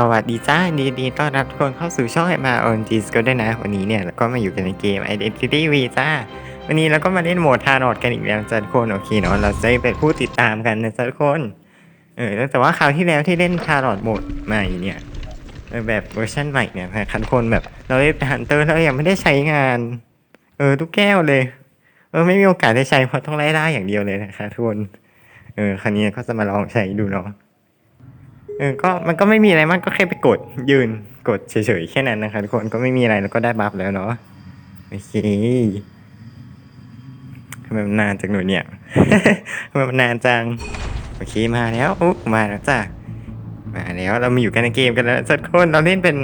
สวัสดีจ้าดีดีต้อนรับทุกคนเข้าสู่ช่องมาออนจีสก็ได้นะ วันนี้เนี่ยเราก็มาอยู่กันในเกม Identity V จ้า วันนี้เราก็มาเล่นโหมดทารอดกันอีกแล้วจ้าทุกคนโอเคเนาะเราจะได้เป็นผู้ติดตามกันนะจ้าทุกคนเออแต่ว่าคราวที่แล้วที่เล่นทารอดโหมดใหม่เนี่ยแบบเวอร์ชันใหม่เนี่ยคันคนแบบเราเล่นฮันเตอร์แล้วยังไม่ได้ใช้งาน เออทุกแก้วเลย เออไม่มีโอกาสได้ใช้เพราะต้องไล่ล่าอย่างเดียวเลยนะคะทุกคนเออครั้นี้ก็จะมาลองใช้ดูเนาะ เออก็มันก็ไม่มีอะไรมากก็แค่ไปกดยืนกดเฉยๆแค่นั้นนะคะทุกคนก็ไม่มีอะไรแล้วก็ได้บัฟแล้วเนาะโอเคทำไมมันนานจังหนูเนี่ยทำไมมันนานจังโอเคมาแล้วอุ๊ยมาแล้วจ้ะมาแล้วเรามาอยู่กันในเกมกันแล้วทุกคนเราเล่นเป็น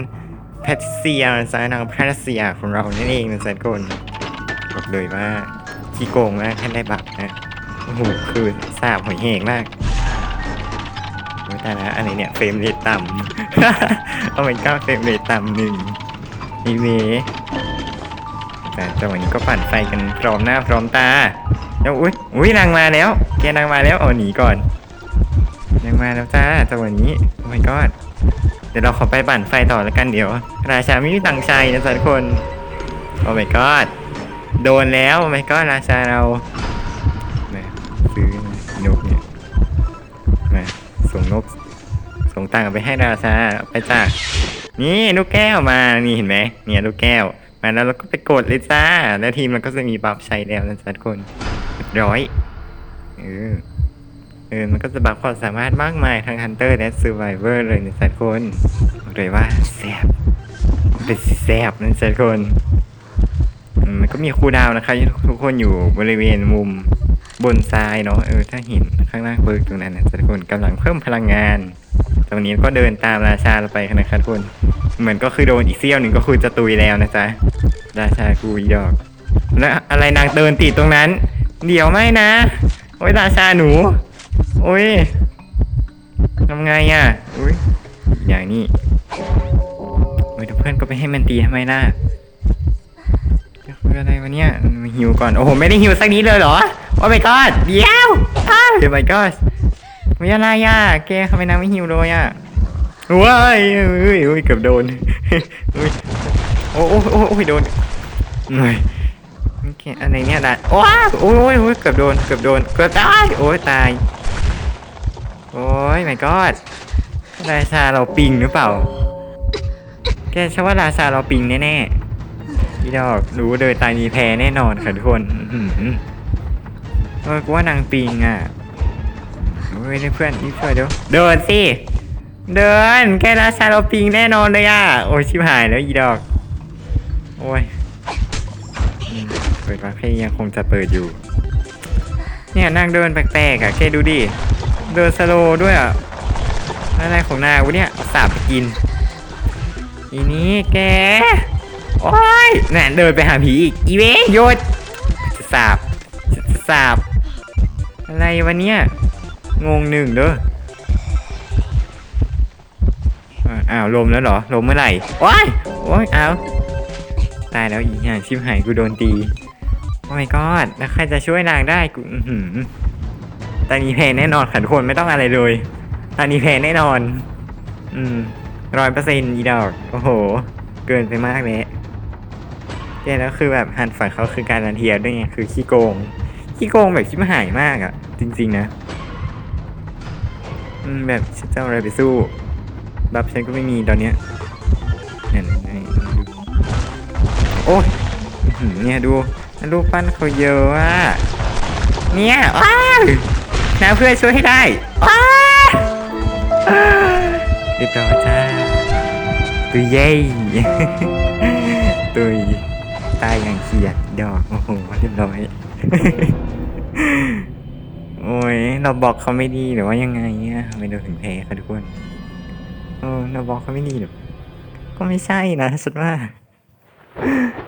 แพทเซียนะจ๊ะนางแพทเซียของเรานั่นเองนะจ๊ะทุกคนบอกเลยว่าขี้โกงมากแค่ได้บัฟนะโอ้โหคือสาบหอยเหงมาก ไม่ได้นะ อันนี้เนี่ยเฟรมเรทต่ำ เอาเป็นก้าเฟรมเรทต่ำหนึ่งนี่เมแต่จังหวะนี้ก็ปั่นไฟกันพร้อมหน้าพร้อมตาแล้วอุ้ยอุ้ยนางมาแล้วแกนางมาแล้วเอาหนีก่อนนางมาแล้วจ้าจังหวะนี้โอ้ my god เดี๋ยวเราขอไปปั่นไฟต่อแล้วกันเดี๋ยว ราชาไม่มีตังค์ใช้นะจ๊ะทุกคนโอ้ my god โดนแล้วโอ้ my god ราชาเรา ส่งนก ส่งตังค์ไปให้ราชาไปจ้านี่ลูกแก้วมานี่เห็นไหมเนี่ยลูกแก้ว มาแล้วเราก็ไปกดเลยจ้า แล้วทีมมันก็จะมีบัฟใช้แล้วนะจ๊ะทุกคนร้อยเออเออมันก็จะบัฟความสามารถมากมายทั้ง Hunter และ Survivor เลยนะจ๊ะทุกคนบอกเลยว่าแซ่บเป็นสิแซ่บนะจ๊ะทุกคนมันก็มีคูดาวนะคะทุกคนอยู่บริเวณมุม บนซ้ายเนาะเออถ้าเห็นข้างล่างเบิกตรงนั้นนะทุกคนกำลังเพิ่มพลังงาน ตรงนี้ก็เดินตามราชาเราไปนะครับทุกคน เหมือนก็คือโดนอีกเสี้ยวหนึ่งก็คือจะตุยแล้วนะจ๊ะราชากูอีดอก แล้วอะไรนางเดินติดตรงนั้น เดี๋ยวไม่นะ โอ้ยราชาหนู โอ้ยทำไงอะอุ้ยอย่างนี้โอ้ยเดี๋ยวเพื่อนก็ไปให้มันตีทำไมล่ะ คืออะไรวะเนี่ยมาหิวก่อน โอ้โห ไม่ได้หิวสักนิดเลยเหรอ โอ้ my god เดี๋ยวอ้าวเดี๋ยว my god ไม่อะไรอะแกทำไมนางไม่หิวเลยอะว้ายเอ้ยเอ้ยเกือบโดนเอ้ยโอ้โอ้โอ้โอ้ยโดนเอ้ยโอเคอะไรเนี่ยล่ะโอ้ยโอ้ยโอ้ยเกือบโดน เกือบโดน เกือบตาย โอ้ยตาย โอ้ย my god ราชาเราปิงหรือเปล่า แกเชื่อว่าราชาเราปิงแน่ๆ พี่ดอกรู้เลยตายมีแพ้แน่นอนค่ะทุกคนอื้อหือเออกูว่านางปิงอะโอ้ยเพื่อนนี่ช่วยเดี๋ยวเดินสิเดินแกราชาเราปิงแน่นอนเลยอะโอ้ยชิบหายแล้วอีดอก โอ้ยอืมเปิดว่าเพลงยังคงจะเปิดอยู่ เนี่ยนางเดินแปลกๆอะแกดูดิเดินสโลด้วยอะอะไรของนางวะเนี่ยเอาสาบไปกินอีนี้แก โอ้ยน่ะเดินไปหาผีอีก อีเวนหยุดสาบสาบ อะไรวะเนี่ย งงหนึ่งเด้ออา้าวลมแล้วเหรอลมเมื่อไหร่โอ้ยโอ้ยอ้าวตายแล้วอีห่างชิบหายกูโดนตี โอ้ my god แล้วใครจะช่วยนางได้กูอืตอนนี้แพ้แน่นอนค่ะทุกคนไม่ต้องอะไรเลยตอนนี้แพ้แน่นอน อืมร้อยเปอร์เซ็นต์อีดอก โอ้โห เกินไปมากเลย แกแล้วคือแบบหันฝันเขาคือการันเทียด้วยไงคือขี้โกง ขี้โกงแบบชิบหายมากอะ่ะ จริง ๆ นะอืมแบบฉันจะเอาอะไรไปสู้บัฟฉันก็ไม่มีตอนเนี้ยเนี่ยโอ้ยเนี่ยดูรูปปั้นเขาเยอะอะเนี่ยว้าวน้าเพื่อนช่วยให้ได้ว้าวเรียบร้อจ้าตุยเย้ตุย ตายอย่างเขียดดอก โอ้โหเรียบร้อย โอ้ย เราบอกเขาไม่ดีหรือว่ายังไงเนี่ยไมเราถึงแพ้คะทุกคนเออเราบอกเขาไม่ดีหรอกก็ไม่ใช่นะฉันว่า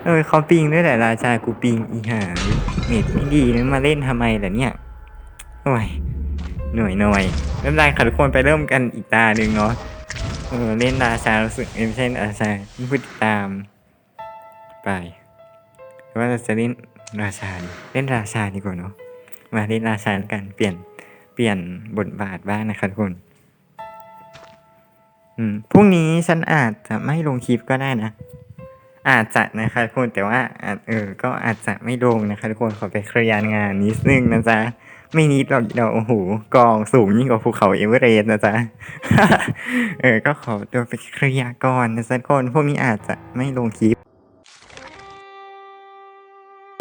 เออเขาปิงด้วยแหละราชากูปิงอีห่าเน็ตไม่ดีนะมาเล่นทำไมล่ะเนี่ยโอ้ยหน่วยหน่อยไม่เป็นไรค่ะทุกคนไปเริ่มกันอีกตาหนึ่งเนาะเออเล่นราชารู้สึกเอ้ยไม่ใช่ราชาพูดตามไป ว่าเราจะเล่นราชาเล่นราชาดีกว่าเนาะมาเล่นราชาแล้วกันเปลี่ยนเปลี่ยนบทบาทบ้างนะคะทุกคนอืมพรุ่งนี้ฉันอาจจะไม่ลงคลิปก็ได้นะ อาจจะนะคะทุกคนแต่ว่าอาจเออ ก็อาจจะไม่ลงนะคะทุกคนขอไปเคลียร์งานนิดนึงนะจ๊ะไม่นิดเราเราโอ้โหกองสูงยิ่งกว่าภูเขาเอเวอเรสต์นะจ๊ะเออ ก็ขอตัวไปเคลียร์ก่อนนะจ๊ะทุกคนพวกนี้อาจจะไม่ลงคลิป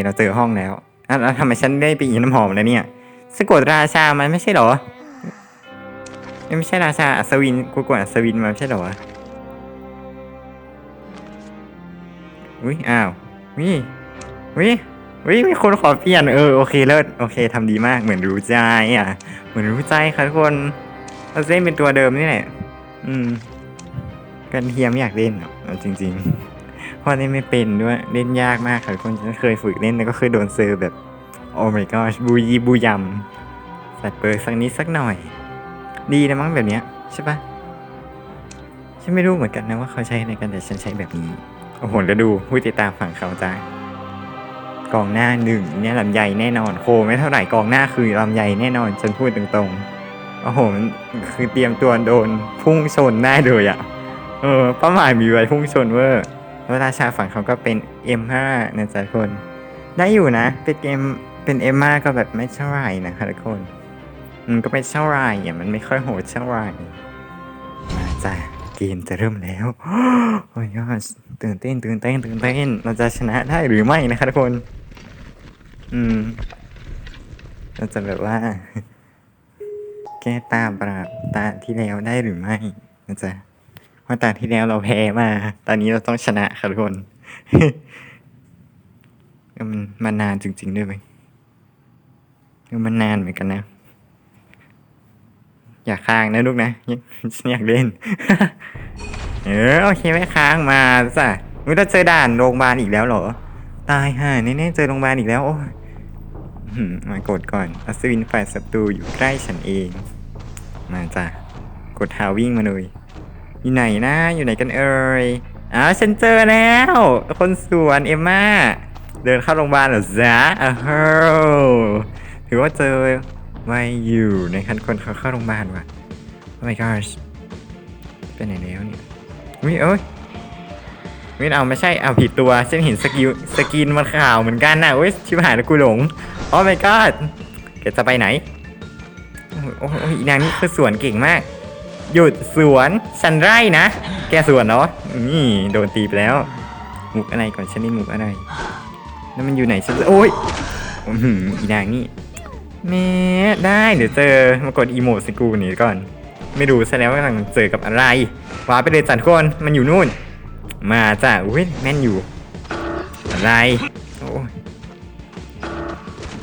เราเจอห้องแล้วอะแล้วทำไมฉันได้ไปอีน้ำหอมแล้วเนี่ยสะกดราชามันไม่ใช่เหรอ ไม่ใช่ราชาอัศวินกูกดอัศวินมาไม่ใช่เหรอวะอุ้ยอ้าววิวิวิมีคนขอเปลี่ยนเออโอเคเลิศโอเคทำดีมากเหมือนรู้ใจอะ เหมือนรู้ใจค่ะทุกคนเราเล่นเป็นตัวเดิมนี่แหละอืมกันเทียมอยากเล่นอะจริง ๆ พราะเล่นไม่เป็นด้วยเล่นยากมากค่ะทุกคนฉันเคยฝึกเล่นแล้วก็เคยโดนเซอร์แบบโอ้ my god บูยีบูยำใส่เปิดสักนิดสักหน่อย ดีนะมั้งแบบเนี้ยใช่ปะฉันไม่รู้เหมือนกันนะว่าเขาใช้อะไรกันแต่ฉันใช้แบบนี้ โอ้โหแล้วดูผู้ติดตามฝั่งเขาจ้ากองหน้าหนึ่งเนี่ยลำใหญ่แน่นอนโคไม่เท่าไหร่กองหน้าคือลำใหญ่แน่นอนฉันพูดตรงๆโอ้โหมันคือเตรียมตัวโดนพุ่งชนได้เลยอะ่ะเออเป้าหมายมีไว้พุ่งชนเวอร์ แล้วราชาฝั่งเขาก็เป็น M5 นะจ๊ะทุกคน ได้อยู่นะ เป็นเกมเป็นเอมมาก็แบบไม่เท่าไหร่นะคะทุกคนอืมก็ไม่เท่าไหร่อะมันไม่ค่อยโหดเท่าไหร่มาจ้ะเกมจะเริ่มแล้วโอ้ยยอดตื่นเต้นตื่นเต้นตื่นเต้นเราจะชนะได้หรือไม่นะคะทุกคน อืมเราจะแบบว่า แก้ตาปราบตาที่แล้วได้หรือไม่นะจ๊ะ เพราะตาที่แล้วเราแพ้มา ตอนนี้เราต้องชนะค่ะทุกคนมันมานานจริง ๆ ด้วยไหมมันนานเหมือนกันนะ อย่าค้างนะลูกนะอยากฉันอยากเล่น เออโอเคไม่ค้างมาจ้ะมึงจะเจอด่านโรงพยาบาลอีกแล้วเหรอ ตายห่าแน่ๆเจอโรงพยาบาลอีกแล้วโอ้ยมมากดก่อนอัศวินฝ่ายศัตรูอยู่ใกล้ฉันเอง มาจ้ะกดหาวิ่งมาเลย อยู่ไหนนะอยู่ไหนกันเอ่ยอ้าวฉันเจอแล้ว คนสวนเอมมาเดินเข้าโรงพยาบาลเหรอจ๊ะอ้าวถือว่าเจอไว้อยู่ในคันคนเขาเข้าโรงพยาบาลว่ะ Oh my gosh ไปไหนแล้วเนี่ยวิเอ้ยวิเอาไม่ใช่เอาผิดตัวฉันเห็นสกิลสกินมันขาวเหมือนกันนะเว้ยชิบหายแล้วกูหลง Oh my god แกจะไปไหนโอ้ยนางนี่คือสวนเก่งมาก หยุดสวนฉันไร่นะ แกสวนเนาะนี่โดนตีไปแล้วมุกอะไรก่อนฉันนี่มุกอะไร แล้วมันอยู่ไหนฉันโอ้ยอีนางนี่แม่ได้เดี๋ยวเจอมากดอีโมดสกูนี่ก่อน ไม่รู้ซะแล้วว่ากำลังเจอกับอะไรว้าไปเลยจันทุกคนมันอยู่นู่น มาจ้ะอุ้ยแม่นอยู่ อะไรโอ้ย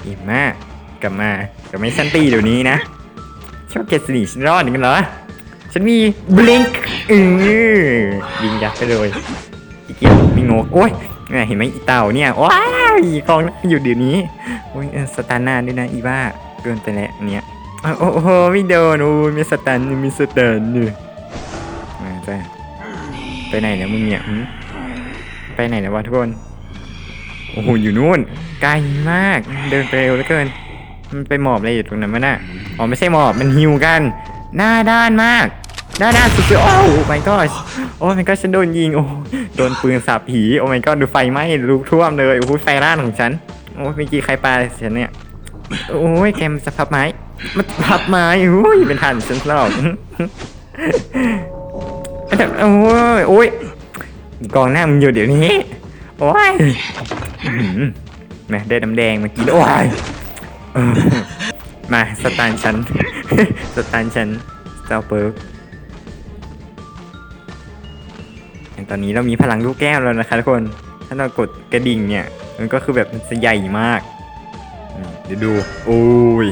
อิ่มมากกลับมากับไม่ฉันตีเดี๋ยวนี้นะชอบเกสนีฉันรอดกันเหรอ ฉันมีบลิงค์เออยิงยัดไปเลยอีกเกียมีงกโอ้ยแม่เห็นไหมอีเต่าเนี่ยว้ายกองน่าอยู่เดี๋ยวนี้โอ้ยออสตาร์นาด้วยนะอีบ้าเกินไปแล้วเนี้ยอ้าวโอ้โหไม่โดนโอ้ยมีสตันมีสตันนี่มาจ้ะไปไหนเนี่ยมึงเนี่ยไปไหนนะวะทุกคนโอ้โหอยู่นู่นไกลมากเดินไปเร็วเหลือเกิน มันไปหมอบอะไรอยู่ตรงนั้นมันน่ะอ๋อไม่ใช่หมอบมันหิวกัน หน้าด้านมาก หน้าด้าสุดๆโอ้ my god โอ้ my god ฉันโดนยิงโอ้โดนปืนสาบผีโอ้ my god ดูไฟไหม้ลุกท่วมเลยโอ้โหไฟร้านของฉันโอ้เมื่อกี้ใครปาฉันเนี่ยโอ้ยแกมนจะพับไม้มันพับไม้โอ้ยเป็นทันฉันหรอกโอ้ยโอ้ยกองหน้ามึงอยู่เดี๋ยวนี้โอ้ยแม่ได้น้ำแดงมากินโอ้ยมาสตาร์ฉันสตาร์ฉันเจ้าเปิร์ ตอนนี้เรามีพลังลูกแก้วแล้วนะคะทุกคน ถ้าเรากดกระดิ่งเนี่ย มันก็คือแบบมันจะใหญ่มาก เดี๋ยวดูโอ้ย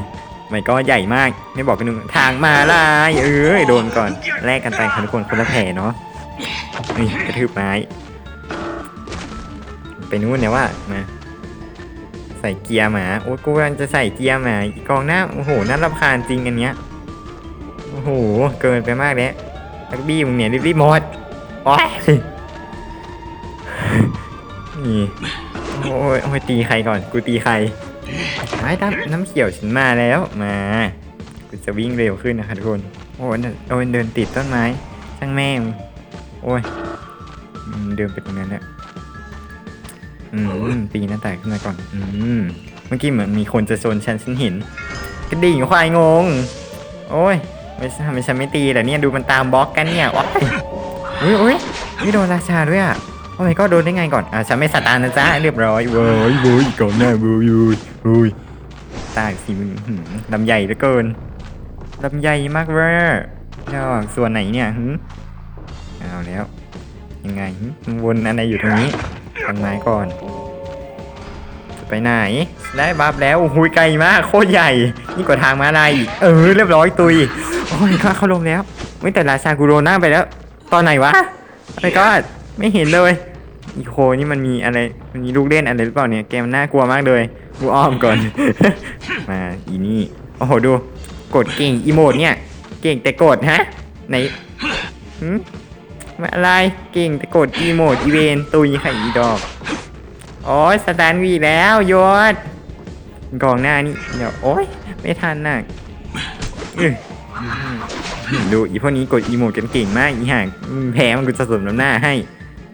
ไม่ก็ใหญ่มาก ไม่บอกกันหนึ่งทางมาลายเอ้ยโดนก่อนแลกกันไปค่ะทุกคนคนละแผลเนาะนี่กระทืบไม้ ไปนู่นเนี่ยว่ามาใส่เกียร์หมา โอ้ยกูกำลังจะใส่เกียร์หมาอีกองหน้าโอ้โหน่ารำคาญจริงอันเนี้ยโอ้โหเกินไปมากแล้วลักบี้มึงเนี่ยรีบๆหมด อ้ยนี่โอ้ยโอ้ยตีใครก่อน กูตีใครไอ้น้ำน้ำเขียวฉันมาแล้วมา กูจะวิ่งเร็วขึ้นนะคะทุกคน โอ้ยโอ้ยเดินติดต้นไม้ ช่างแม่งโอ้ยอืมเดินไปตรงนั้นแหละอืมปีนหน้าต่างขึ้นมาก่อน อืมเมื่อกี้เหมือนมีคนจะโซนฉันฉันเห็นกระดิ่งควายงง โอ้ยไม่ใช่ทำไมฉันไม่ตีแต่เนี่ยดูมันตามบล็อกกันเนี่ยว้าย อุ้ยอุ้ยนี่โดนราชาด้วยอะโอ้ยก็โดนได้ไงก่อนอะฉันไม่สตาร์นะจ๊ะเรียบร้อยเว้ยเว้ยก่อนหน้าเว้ยเว้ยเว้ยตายสิมึงหืมลำใหญ่เหลือเกินลำใหญ่มากเว้ยดอกส่วนไหนเนี่ยหืมเอาแล้ว ยังไงหึมึงวนอะไรอยู่ตรงนี้ทางไม้ก่อน จะไปไหน ได้บัฟแล้วโอ้โหไกลมากโคตรใหญ่นี่งกว่าทางมาลายอีกเออเรียบร้อยตุยโอ้ยก็เขาลงแล้วไม่แต่ราชากูโดนหน้าไปแล้ว ตอนไหนวะอะไรก็ไม่เห็นเลยอีโคนี่มันมีอะไรมันมีลูกเล่นอะไรหรือเปล่าเนี่ยเกมมันน่ากลัวมากเลยกูอ้อมก่อน มาอีนี่โอ้โหดูกดเก่งอีโมดเนี่ย เก่งแต่กดฮะไหนหืมมาอะไรเก่งแต่กดอีโมดอีเวนตุยไข่อีดอกโอ้ยสแตนวีแล้วโยศกองหน้านี่เดี๋ยวโอ้ยไม่ทันน่ะอื้อ ดูอีพวกนี้กดอีโมดกันเก่งมากอีห่างแพ้มันกูจะสมน้ำหน้าให้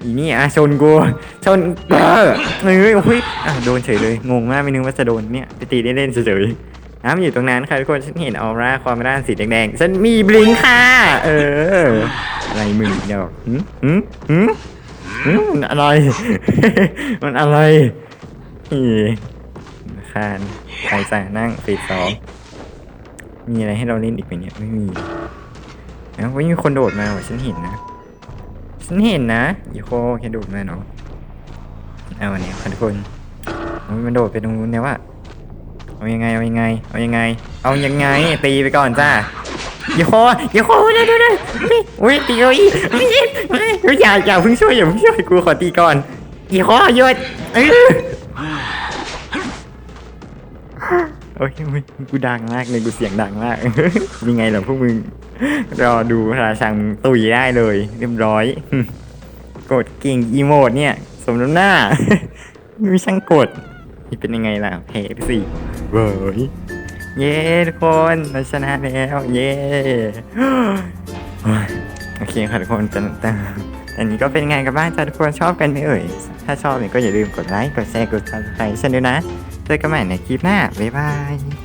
อีนี่อะชนกูชนเออเฮ้ยโอ้ยอะโดนเฉยเลยงงมากไม่นึกว่าจะโดนเนี่ยไปตีเล่นๆเฉยๆน้ำอยู่ตรงนั้นค่ะทุกคนฉันเห็นออร่าความร่านสีแดงๆฉันมีบลิงค์ค่ะ เอออะไรมึงเดียวหืมหืมหืมอืมมันอะไร มันอะไรอีคานใครสั่งนั่งเฟสสองมีอะไรให้เราเล่นอีกไหมเนี่ย ไม่มี แล้วไม่มีคนโดดมาว่ะฉันเห็นนะ ฉันเห็นนะอีโคแค่โดดมาเนาะเอาอันนี้ค่ะทุกคนมันโดดไปตรงนู้นเนี่ยว่ะเอายังไงเอายังไงเอายังไง เอายังไงตีไปก่อนจ้าอย่าโคอย่าโคเดี๋ยวเดี๋ยวเดี๋ยวอุ้ยตีเอาอีอุ๊ยอุ๊ยอย่าอย่าเพิ่งช่วยอย่าเพิ่งช่วยกูขอตีก่อนอย่าโคหยุดเออ โอ้ยอุ๊ยกูดังมากเลยกูเสียงดังมากยังไงเหรอพวกมึง รอดูราชังตุยได้เลย เรียบร้อย กดกิ่งอีโมดเนี่ย สมน้ำหน้าไม่ช่างกดนี่เป็นยังไงล่ะแพ้ไปสิเว้ยเย้ทุกคนเราชนะแล้วเย้โอเคค่ะทุกคนแต่แต่อันนี้ก็เป็นไงกันบ้างจ้าทุกคนชอบกันไหมเอ่ย ถ้าชอบเนี่ยก็อย่าลืมกดไลค์ กดแชร์ กดซับสไครต์ฉันด้วยนะ เจอกันใหม่ในคลิปหน้า บ๊ายบาย